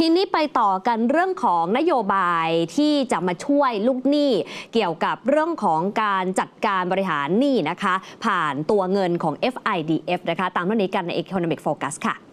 ทีนี้ไปต่อกันเรื่องของนโยบายที่จะมาช่วยลูกหนี้เกี่ยวกับเรื่องของการจัดการบริหารหนี้นะคะ ผ่านตัวเงินของ FIDF นะคะ ตามเรื่องนี้กันใน Economic Focus ค่ะ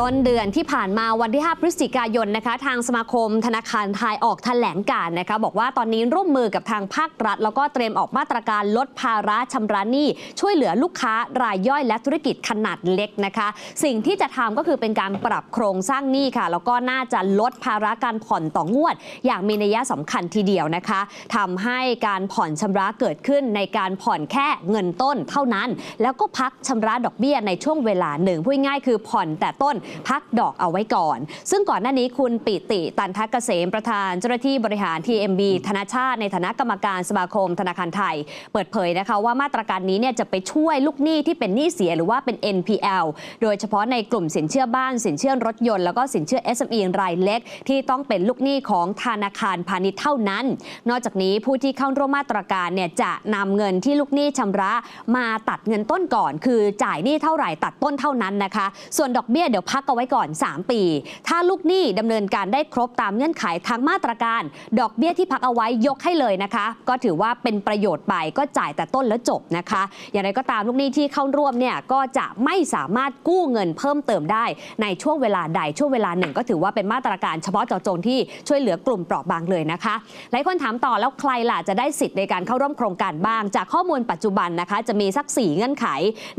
ต้นเดือนที่ผ่านมาวันที่ 5 พฤศจิกายนนะคะ ทางสมาคมธนาคารไทยออกแถลงการนะคะ บอกว่าตอนนี้ร่วมมือกับทางภาครัฐ แล้วก็เตรียมออกมาตรการลดภาระชำระหนี้ ช่วยเหลือลูกค้ารายย่อยและธุรกิจขนาดเล็กนะคะ สิ่งที่จะทำก็คือเป็นการปรับโครงสร้างหนี้ค่ะ แล้วก็น่าจะลดภาระการผ่อนต่องวด อย่างมีนัยสำคัญทีเดียวนะคะทำให้การผ่อนชำระเกิดขึ้นในการผ่อนแค่เงินต้นเท่านั้น แล้วก็พักชำระดอกเบี้ยในช่วงเวลาหนึ่งพูดง่ายคือผ่อนแต่ต้นพักดอกเอาไว้ก่อน ซึ่งก่อนหน้านี้คุณปิติตันทกเกษมประธานเจ้าหน้าที่บริหาร TMB ธนาชาติในฐานะกรรมการสมาคมธนาคารไทย เปิดเผยนะคะว่ามาตรการนี้เนี่ยจะไปช่วยลูกหนี้ที่เป็นหนี้เสียหรือว่าเป็น NPL โดยเฉพาะในกลุ่มสินเชื่อบ้านสินเชื่อรถยนต์แล้วก็สินเชื่อ SME รายเล็ก ที่ต้องเป็นลูกหนี้ของธนาคารพาณิชย์เท่านั้น นอกจากนี้ผู้ที่เข้าร่วมมาตรการเนี่ยจะนำเงินที่ลูกหนี้ชำระมาตัดเงินต้นก่อน คือจ่ายหนี้เท่าไหร่ตัดต้นเท่านั้นนะคะ ส่วนดอกเบี้ยเดี๋ยวพักเอาไว้ก่อน 3 ปี ถ้าลูกหนี้ดำเนินการได้ครบตามเงื่อนไขทางมาตรการ ดอกเบี้ยที่พักเอาไว้ยกให้เลยนะคะ ก็ถือว่าเป็นประโยชน์ไปก็จ่ายแต่ต้นแล้วจบนะคะ อย่างไรก็ตามลูกหนี้ที่เข้าร่วมเนี่ยก็จะไม่สามารถกู้เงินเพิ่มเติมได้ ในช่วงเวลาใดช่วงเวลาหนึ่ง ก็ถือว่าเป็นมาตรการเฉพาะเจาะจงที่ช่วยเหลือกลุ่มเปราะบางเลยนะคะหลายคนถามต่อแล้วใครล่ะจะได้สิทธิ์ในการเข้าร่วมโครงการบ้าง จากข้อมูลปัจจุบันนะคะ จะมีสัก 4 เงื่อนไข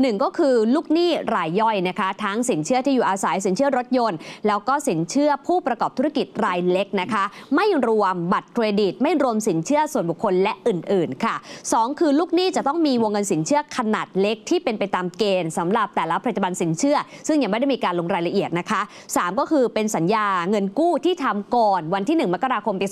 หนึ่งก็คือลูกหนี้รายย่อยนะคะ ทั้งสินเชื่อที่อยู่อาศัยสินเชื่อรถยนต์ แล้วก็สินเชื่อผู้ประกอบธุรกิจรายเล็กนะคะ ไม่รวมบัตรเครดิต ไม่รวมสินเชื่อส่วนบุคคลและอื่น ๆ ค่ะ 2 คือลูกหนี้จะต้องมีวงเงินสินเชื่อขนาดเล็กที่เป็นไปตามเกณฑ์สำหรับแต่ละผลิตภัณฑ์สินเชื่อ ซึ่งยังไม่ได้มีการลงรายละเอียดนะคะ 3 ก็คือเป็นสัญญาเงินกู้ที่ทำก่อนวันที่ 1 มกราคมปี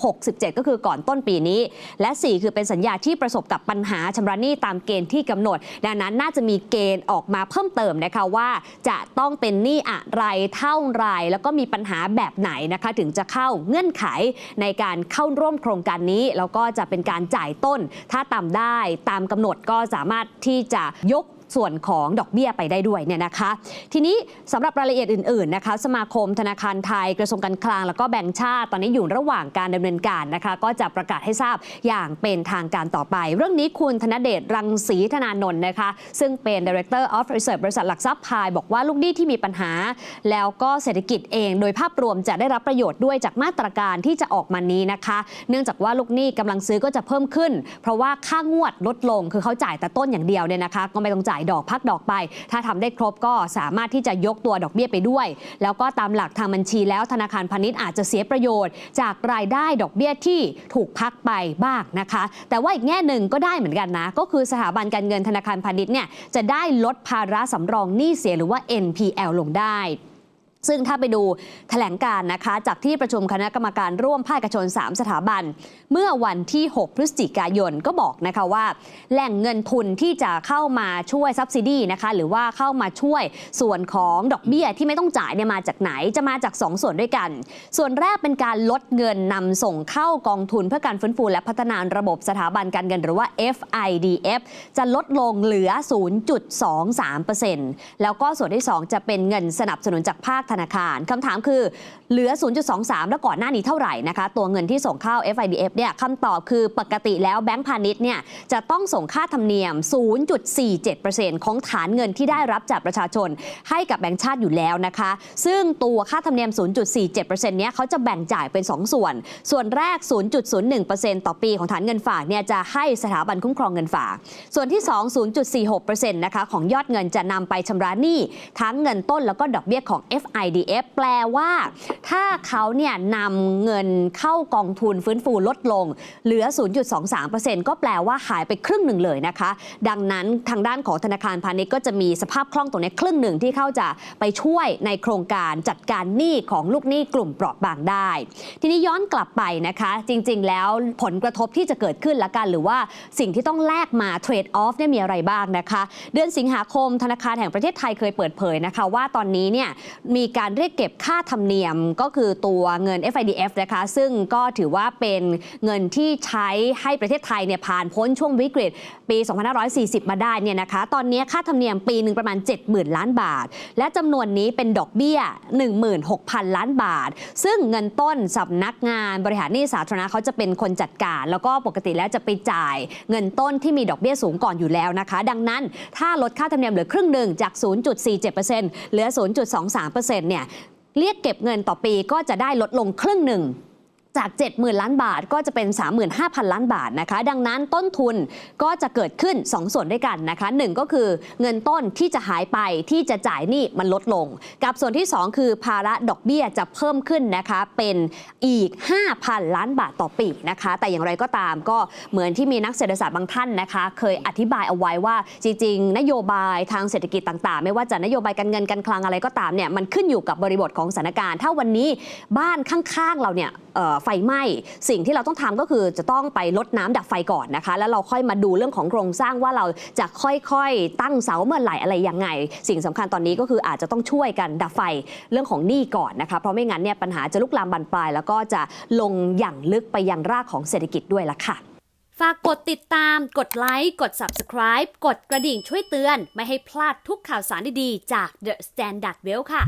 2567 ก็คือก่อนต้นปีนี้ และ 4 คือเป็นสัญญาที่ประสบกับปัญหาชำระหนี้ตามเกณฑ์ที่กำหนด ดังนั้นน่าจะมีเกณฑ์ออกมาเพิ่มเติมนะคะว่าจะต้องเป็นหนี้อะไรเท่าไรแล้วก็มีปัญหาแบบไหนนะคะถึงจะเข้าเงื่อนไขในการเข้าร่วมโครงการนี้แล้วก็จะเป็นการจ่ายต้น ถ้าตามได้ตามกำหนดก็สามารถที่จะยก ส่วนของดอกเบี้ยไปได้ด้วยเนี่ยนะคะ ทีนี้สำหรับรายละเอียดอื่นๆนะคะสมาคมธนาคารไทยกระทรวงการคลังแล้วก็แบงก์ชาติตอนนี้อยู่ระหว่างการดำเนินการนะคะ ก็จะประกาศให้ทราบอย่างเป็นทางการต่อไป เรื่องนี้คุณธนเดชรังสีธนานนท์นะคะ ซึ่งเป็น Director of Research บริษัทหลักทรัพย์พายบอกว่าลูกหนี้ที่มีปัญหา แล้วก็เศรษฐกิจเอง โดยภาพรวมจะได้รับประโยชน์ด้วยจากมาตรการที่จะออกมานี้นะคะ เนื่องจากว่าลูกหนี้กำลังซื้อก็จะเพิ่มขึ้น เพราะว่าค่างวดลดลงคือเขาจ่ายแต่ต้นอย่างเดียวเนี่ยนะคะ ก็ไม่ต้องจ่ายดอกพักดอกไป ถ้าทำได้ครบก็สามารถที่จะยกตัวดอกเบี้ยไปด้วย แล้วก็ตามหลักทางบัญชีแล้วธนาคารพาณิชย์อาจจะเสียประโยชน์ จากรายได้ดอกเบี้ยที่ถูกพักไปบ้างนะคะ แต่ว่าอีกแง่หนึ่งก็ได้เหมือนกันนะ ก็คือสถาบันการเงินธนาคารพาณิชย์เนี่ยจะได้ลดภาระสำรองหนี้เสียหรือว่า NPL ลงได้ ซึ่งถ้าไปดูแถลงการนะคะจากที่ประชุมคณะกรรมการร่วมภาคเอกชน 3 สถาบัน เมื่อวันที่ 6 พฤศจิกายนก็บอกนะคะว่า แหล่งเงินทุนที่จะเข้ามาช่วยซับซิดีนะคะหรือว่าเข้ามาช่วยส่วนของดอกเบี้ยที่ไม่ต้องจ่ายเนี่ยมาจากไหนจะมาจาก 2ส่วนด้วยกัน ส่วนแรกเป็นการลดเงินนำส่งเข้ากองทุนเพื่อการฟื้นฟูและพัฒนาระบบสถาบันการเงินหรือว่า FIDF จะลดลงเหลือ 0.23%แล้วก็ส่วนที่ 2 จะเป็นเงินสนับสนุนจากภาคธนาคารคำถามคือเหลือ 0.23 แล้วก่อนหน้านี้เท่าไหร่นะคะ ตัวเงินที่ส่งเข้า FIDF เนี่ยคำตอบคือปกติแล้วแบงก์พาณิชย์เนี่ยจะต้องส่งค่าธรรมเนียม 0.47%ของฐานเงินที่ได้รับจากประชาชน ให้กับแบงก์ชาติอยู่แล้วนะคะ ซึ่งตัวค่าธรรมเนียม 0.47%เนี้ยเขาจะแบ่งจ่ายเป็น 2 ส่วน ส่วนแรก 0.01%ต่อปีของฐานเงินฝากเนี่ยจะให้สถาบันคุ้มครองเงินฝาก ส่วนที่ 2 0.46%นะคะของยอดเงินจะนำไปชำระหนี้ทั้งเงินต้นแล้วก็ดอกเบี้ยของ F IDF แปลว่า ถ้าเขาเนี่ยนำเงินเข้ากองทุนฟื้นฟูลดลง เหลือ 0.23%ก็แปลว่าหายไปครึ่งหนึ่งเลยนะคะ ดังนั้นทางด้านของธนาคารพาณิชย์ก็จะมีสภาพคล่องตรงนี้ครึ่งหนึ่งที่เข้าจะไปช่วยในโครงการจัดการหนี้ของลูกหนี้กลุ่มเปราะบางได้ ทีนี้ย้อนกลับไปนะคะ จริง ๆ แล้วผลกระทบที่จะเกิดขึ้นละกัน หรือว่าสิ่งที่ต้องแลกมาเทรดออฟเนี่ยมีอะไรบ้างนะคะ เดือนสิงหาคมธนาคารแห่งประเทศไทยเคยเปิดเผยนะคะ ว่าตอนนี้เนี่ยมีการเรียกเก็บค่าธรรมเนียมก็คือตัวเงิน FIDF นะคะซึ่งก็ถือว่าเป็นเงินที่ใช้ให้ประเทศไทยเนี่ยผ่านพ้นช่วงวิกฤตปี 2540 มาได้เนี่ยนะคะตอนนี้ค่าธรรมเนียมปีหนึ่งประมาณ 70,000 ล้านบาท และจำนวนนี้เป็นดอกเบี้ย 16,000 ล้านบาท ซึ่งเงินต้นสำนักงานบริหารหนี้สาธารณะเขาจะเป็นคนจัดการ แล้วก็ปกติแล้วจะไปจ่าย เงินต้นที่มีดอกเบี้ยสูงก่อนอยู่แล้วนะคะ ดังนั้นถ้าลดค่าธรรมเนียมเหลือครึ่งหนึ่งจาก 0.47%เหลือ 0.23%เนี่ยเรียกเก็บเงินต่อปีก็จะได้ลดลงครึ่งหนึ่ง จาก 70,000 ล้านบาทก็จะเป็น 35,000 ล้านบาทนะคะ ดังนั้นต้นทุนก็จะเกิดขึ้น 2 ส่วนด้วยกันนะคะหนึ่งก็คือเงินต้นที่จะหายไปที่จะจ่ายหนี้มันลดลง กับส่วนที่ 2 คือภาระดอกเบี้ยจะเพิ่มขึ้นนะคะเป็นอีก 5,000 ล้านบาทต่อปีนะคะ แต่อย่างไรก็ตามก็เหมือนที่มีนักเศรษฐศาสตร์บางท่านนะคะ เคยอธิบายเอาไว้ว่าจริง ๆ นโยบายทางเศรษฐกิจต่างๆ ไม่ว่าจะนโยบายการเงินการคลังอะไรก็ตามเนี่ยมันขึ้นอยู่กับบริบทของสถานการณ์ถ้าวันนี้บ้านข้างๆเราเนี่ยไฟไหม้สิ่งที่เราต้องทำก็คือจะต้องไปลดน้ำดับไฟก่อนนะคะ แล้วเราค่อยมาดูเรื่องของโครงสร้างว่าเราจะค่อยๆ ตั้งเสาเมื่อไหร่อะไรยังไง สิ่งสำคัญตอนนี้ก็คืออาจจะต้องช่วยกันดับไฟเรื่องของหนี้ก่อนนะคะเพราะไม่งั้นเนี่ยปัญหาจะลุกลามบานปลาย แล้วก็จะลงอย่างลึกไปยังรากของเศรษฐกิจด้วยละค่ะฝากกดติดตาม กดไลค์ กด Subscribe กดกระดิ่งช่วยเตือน ไม่ให้พลาดทุกข่าวสารดีๆ จาก The Standard Well ค่ะ